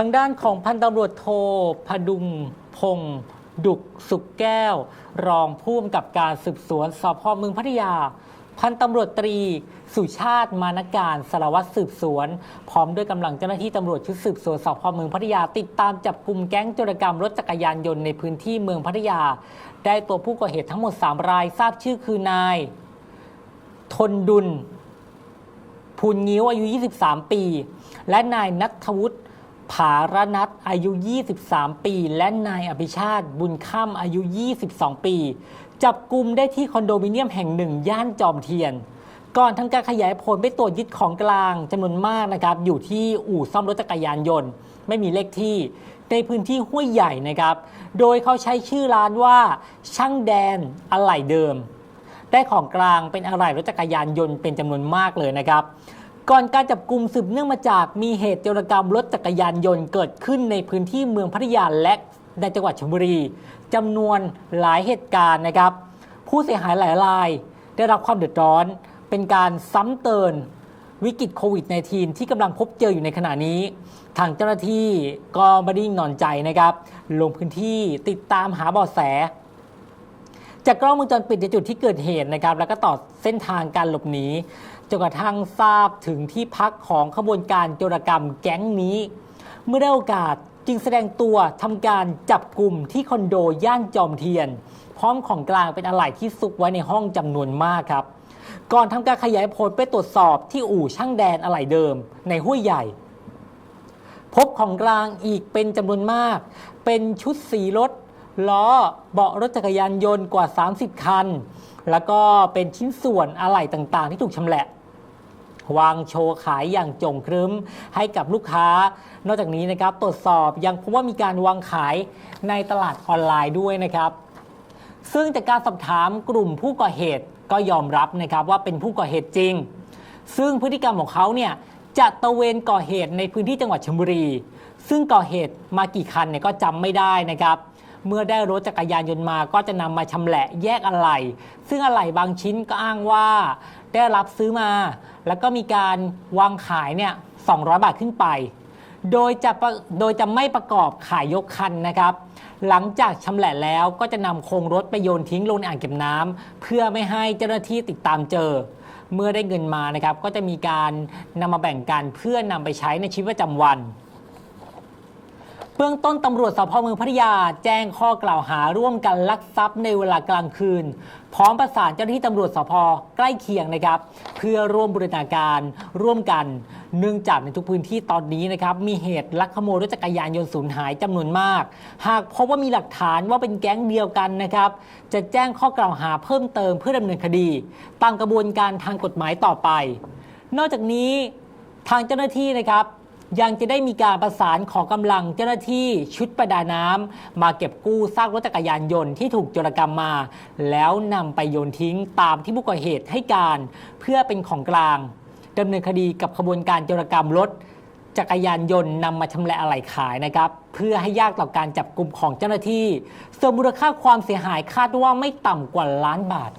ทางด้านของพันตำรวจโทพดุงพงศ์ดุกสุขแก้ว รองผู้กำกับการสืบสวนสพเมืองพัทยา พันตำรวจตรีสุชาติมานการสารวัตรสืบสวน พร้อมด้วยกำลังเจ้าหน้าที่ตำรวจชุดสืบสวนสพเมืองพัทยา ติดตามจับกลุ่มแก๊งโจรกรรมรถจักรยานยนต์ในพื้นที่เมืองพัทยา ได้ตัวผู้ก่อเหตุทั้งหมด 3 รายทราบชื่อคือนาย ทนดุลพูนงิ้วอายุ 23 ปี และนายนัทวุฒิ ผารนัทอายุ 23 ปี และนายอภิชาติบุญค่ำอายุ 22 ปี จับกลุ่มได้ที่คอนโดมิเนียมแห่งหนึ่ง ย่านจอมเทียน ก่อนทำการขยายผลไปตรวจยึดของกลางจำนวนมากนะครับ อยู่ที่อู่ซ่อมรถจักรยานยนต์ ไม่มีเลขที่ในพื้นที่ห้วยใหญ่นะครับ โดยเขาใช้ชื่อร้านว่า ช่างแดนอะไหล่เดิม ได้ของกลางเป็นอะไหล่รถจักรยานยนต์เป็นจำนวนมากเลยนะครับ ก่อนการจับกลุ่มสืบเนื่องมาจากมีเหตุโจรกรรมรถจักรยานยนต์เกิดขึ้นในพื้นที่เมืองพัทยาและในจังหวัดชลบุรีจำนวนหลายเหตุการณ์นะครับ ผู้เสียหายหลายราย ได้รับความเดือดร้อน เป็นการซ้ำเติมวิกฤตโควิด -19 ที่กำลังพบเจออยู่ในขณะนี้ ทางเจ้าหน้าที่ก็ไม่ได้นิ่งนอนใจนะครับ ลงพื้นที่ติดตามหาเบาะแส จากกล้องวงจรปิดในจุดที่เกิดเหตุนะครับ แล้วก็ต่อเส้นทางการหลบหนีจนกระทั่งทราบถึงที่พักของขบวนการโจรกรรมแก๊งนี้ เมื่อได้โอกาสจึงแสดงตัวทำการจับกลุ่มที่คอนโดย่านจอมเทียน พร้อมของกลางเป็นอะไหล่ที่ซุกไว้ในห้องจำนวนมากครับ ก่อนทำการขยายผลไปตรวจสอบที่อู่ช่างแดนอะไหล่เดิม ในห้วยใหญ่ พบของกลางอีกเป็นจำนวนมาก เป็นชุดสีรถ ล้อเบาะรถจักรยานยนต์กว่า 30 คัน แล้วก็เป็นชิ้นส่วนอะไหล่ต่างๆ ที่ถูกชำแหละ วางโชว์ขายอย่างจงครึ้มให้กับลูกค้า นอกจากนี้นะครับตรวจสอบยังพบว่ามีการวางขายในตลาดออนไลน์ด้วยนะครับ ซึ่งจากการสอบถามกลุ่มผู้ก่อเหตุก็ยอมรับนะครับว่าเป็นผู้ก่อเหตุจริง ซึ่งพฤติกรรมของเขาเนี่ยจะตระเวนก่อเหตุในพื้นที่จังหวัดชลบุรี ซึ่งก่อเหตุมากี่คันเนี่ยก็จำไม่ได้นะครับ เมื่อได้รถจักรยานยนต์มาก็จะนำมาชำแหละแยกอะไหล่ซึ่งอะไหล่บางชิ้นก็อ้างว่า ได้รับซื้อมา แล้วก็มีการวางขายเนี่ย200 บาทขึ้นไป โดยจะโดยจะไม่ประกอบขายยกคันนะครับ หลังจากชำแหละแล้วก็จะนำโครงรถไปโยนทิ้งลงในอ่างเก็บน้ำเพื่อไม่ให้เจ้าหน้าที่ติดตามเจอ เมื่อได้เงินมานะครับ ก็จะมีการนำมาแบ่งกันเพื่อนำไปใช้ในชีวิตประจำวัน เบื้องต้นตำรวจสพเมืองพัทยา แจ้งข้อกล่าวหาร่วมกันลักทรัพย์ในเวลากลางคืน พร้อมประสานเจ้าหน้าที่ตำรวจสพใกล้เคียงนะครับ เพื่อร่วมบูรณาการร่วมกัน เนื่องจากในทุกพื้นที่ตอนนี้นะครับ มีเหตุลักขโมยรถจักรยานยนต์สูญหายจำนวนมาก หากพบว่ามีหลักฐานว่าเป็นแก๊งเดียวกันนะครับ จะแจ้งข้อกล่าวหาเพิ่มเติมเพื่อดำเนินคดี ตามกระบวนการทางกฎหมายต่อไป นอกจากนี้ทางเจ้าหน้าที่นะครับ ยังจะได้มีการประสานขอกำลังเจ้าหน้าที่ชุดประดาน้ำมาเก็บกู้ซากรถจักรยานยนต์ที่ถูกโจรกรรมมา แล้วนำไปโยนทิ้งตามที่ผู้ก่อเหตุให้การ เพื่อเป็นของกลางดำเนินคดีกับขบวนการโจรกรรมรถจักรยานยนต์นำมาชำแหละอะไหล่ขายนะครับ เพื่อให้ยากต่อการจับกลุ่มของเจ้าหน้าที่ ส่วนมูลค่าความเสียหายคาดว่าไม่ต่ำกว่าล้านบาท